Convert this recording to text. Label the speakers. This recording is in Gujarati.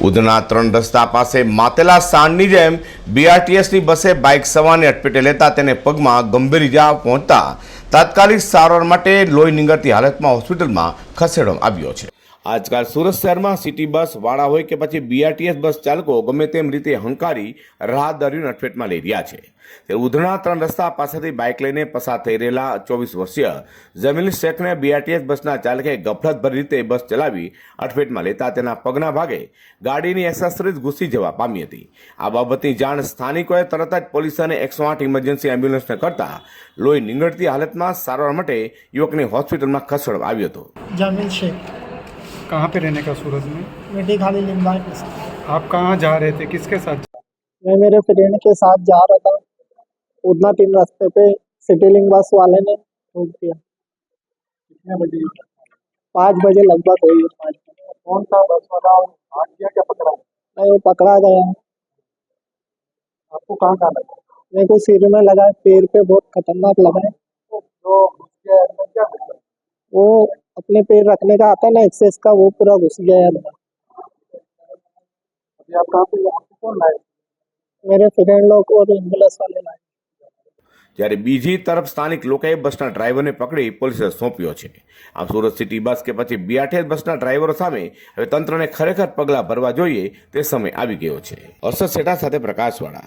Speaker 1: ઉધના ત્રણ રસ્તા પાસે માતેલા સાંડની જેમ બીઆરટીએસની બસે બાઇક સવારને અટપેટે લેતા તેને પગમાં ગંભીર ઇજા પહોંચતા તાત્કાલિક સારવાર માટે લોહી નીંગળતી હાલતમાં હોસ્પિટલમાં ખસેડવામાં આવ્યો છે. આજકાલ સુરત શહેરમાં સિટી બસ વાળા હોય કે પછી બીઆરટીએસ બસ ચાલકો ગમે તેમ રીતે હંકારી રાહદારીઓને અટફેટમાં લઈ રહ્યા છે. તે ઉધના ત્રણ રસ્તા પાસેથી બાઇક લઈને પસાર થઈ રહેલા ચોવીસ વર્ષીય જમીન શેખને બીઆરટીએસ બસના ચાલકે ગફલતભરી રીતે બસ ચલાવી અટફેટમાં લેતા તેના પગના ભાગે ગાડીની એસેસરીઝ ઘૂસી જવા પામી હતી. આ બાબતની જાણ સ્થાનિકોએ તરત જ પોલીસ અને એકસો આઠ ઇમરજન્સી એમ્બ્યુલન્સને કરતા લોહી નીંગળતી હાલતમાં સારવાર માટે યુવકને હોસ્પિટલમાં ખસેડવામાં આવ્યો હતો.
Speaker 2: જમીલ શેખ.
Speaker 3: कहाँ पे रहने का सूरत में?
Speaker 2: मिट्टी खाली लिम्बाई
Speaker 3: आप कहाँ जा रहे थे? किसके साथ?
Speaker 2: मैं मेरे फ्रेंड के साथ जा रहा था। उतना तीन रास्ते पे सिटी लिंक बस वाले ने रोक दिया। कितने बजे? पाँच बजे लगभग हुई। है कौन सा बस वाला? भाग गया क्या पकड़ा? नहीं वो पकड़ा गया। आपको कहाँ कहाँ लगा मेरे को सिर में लगा पैर पे बहुत खतरनाक लगा। है क्या वो अपने पैर रखने का आता है ना एक्सेस का वो पूरा घुस गया है अंदर अभी आप कहाँ पे आपको कौन लाए मेरे फ्रेंड लोग और एम्बुलेंस वाले लाए
Speaker 1: જ્યારે બીજી તરફ સ્થાનિક લોકોએ બસના ડ્રાઈવરને પકડી પોલીસે સોંપ્યો છે આમ સુરત સિટી બસ કે પછી બીઆરટીએસ બસના ડ્રાઈવરો સામે હવે તંત્રને ખરેખર પગલાં ભરવા જોઈએ તે સમય આવી ગયો છે હર્ષદ શેઠા સાથે પ્રકાશવાળા